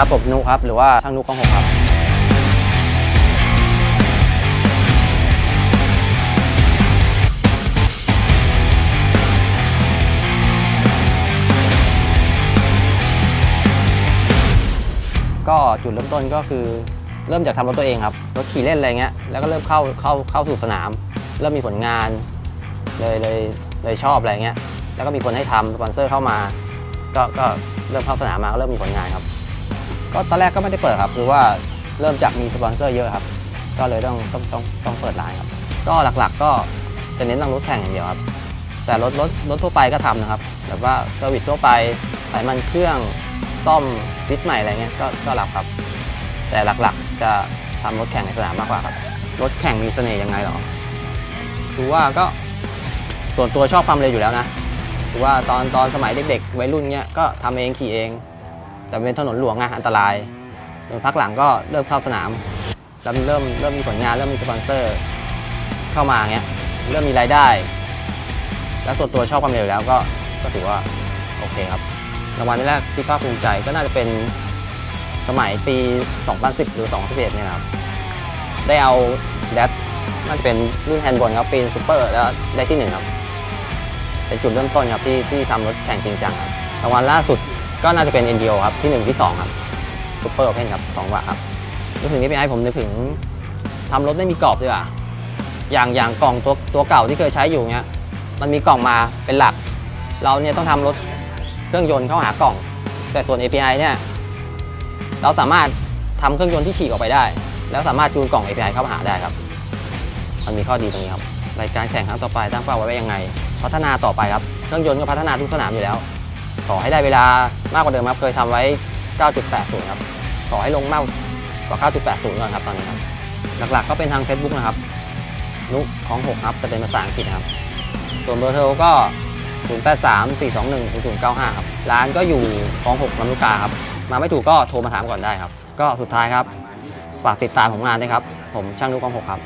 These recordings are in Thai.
ครับผมนุครับ หรือว่าช่างนุของหกครับ ก็จุดเริ่มต้นก็คือเริ่มจากทำรถตัวเองครับ รถขี่เล่นอะไรเงี้ย แล้วก็เริ่มเข้าเข้าเข้าสู่สนาม เริ่มมีผลงาน เลยเลยเลยชอบอะไรเงี้ย แล้วก็มีคนให้ทำสปอนเซอร์เข้ามา ก็ก็เริ่มเข้าสนามมาก็เริ่มมีผลงานครับ ก็ตอนแรกก็ไม่ได้เปิดครับ คือว่าเริ่มจากมีสปอนเซอร์เยอะครับ ก็เลยต้องต้องต้องต้องเปิดร้านครับ ก็หลักๆก็จะเน้นทางรถแข่งอย่างเดียวครับ แต่รถรถรถทั่วไปก็ทำนะครับ แบบว่าเซอร์วิสทั่วไปใส่มันเครื่องซ่อมฟิตใหม่อะไรเงี้ยก็ก็รับครับ แต่หลักๆจะทำรถแข่งในสนามมากกว่าครับ รถแข่งมีเสน่ห์ยังไงหรอคือว่าก็ส่วนตัวชอบความเร็วอยู่แล้วนะคือว่าตอนตอนสมัยเด็กๆวัยรุ่นเนี้ยก็ทำเองขี่เอง แต่เป็นถนนหลวงไงอันตรายจนพักหลังก็เริ่มเข้าสนามแล้วเริ่มเริ่มมีผลงานเริ่มมีสปอนเซอร์ เข้ามาเงี้ยเริ่มมีรายได้ แล้วส่วนตัวชอบความเร็วแล้วก็ก็ถือว่าโอเคครับรางวัลแรกที่ภาคภูมิใจก็น่าจะเป็นสมัยปี 2010 หรือ 2011 เนี่ยครับ ได้เอาแดดน่าจะเป็นรุ่นแฮนด์บอลครับปีนซูเปอร์แล้วได้ที่หนึ่งครับ เป็นจุดเริ่มต้นครับที่ที่ทำรถแข่งจริงจังครับรางวัลล่าสุด ก็น่าจะเป็น NGO ครับที่ 1 ที่ 2 ครับซูเปอร์โอเพนครับ2วะครับนึกถึง API ผมนึกถึงทำรถไม่มีกรอบดีกว่าอย่างอย่างกล่องตัวตัวเก่าที่เคยใช้อยู่เนี้ยมันมีกล่องมาเป็นหลัก เราเนี่ยต้องทำรถเครื่องยนต์เข้าหากล่อง แต่ส่วน API เนี่ยเราสามารถทำเครื่องยนต์ที่ฉีกออกไปได้ แล้วสามารถจูนกล่อง API เข้ามาหาได้ครับ มันมีข้อดีตรงนี้ครับรายการแข่งครั้งต่อไปตั้งเป้าไว้ว่ายังไง พัฒนาต่อไปครับเครื่องยนต์ก็พัฒนาทุกสนามอยู่แล้ว ขอให้ได้เวลามากกว่าเดิมครับ เคยทำไว้ 9.80 ครับ ขอให้ลงมากกว่า 9.80 ก่อนครับตอนนี้ครับ หลักๆก็เป็นทาง Facebook นะครับนุของ 6 ครับ จะเป็นภาษาอังกฤษครับ ส่วนเบอร์โทรก็ 083 421 0095 ครับ ร้านก็อยู่คลอง6ลำลูกกาครับ มาไม่ถูกก็โทรมาถามก่อนได้ครับ ก็สุดท้ายครับ ฝากติดตามผมงานด้วยครับ ผมช่างนุกคลอง 6 ครับ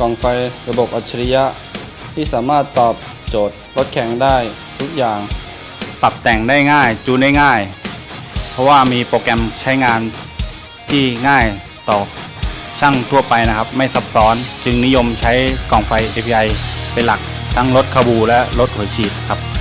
กล่องไฟระบบอัจฉริยะ ที่สามารถตอบโจทย์รถแข่งได้ทุกอย่าง ปรับแต่งได้ง่าย จูนได้ง่าย เพราะว่ามีโปรแกรมใช้งานที่ง่ายต่อช่างทั่วไปนะครับ ไม่ซับซ้อนจึงนิยมใช้กล่องไฟ API เป็นหลักทั้งรถคาบูและรถหัวฉีดครับ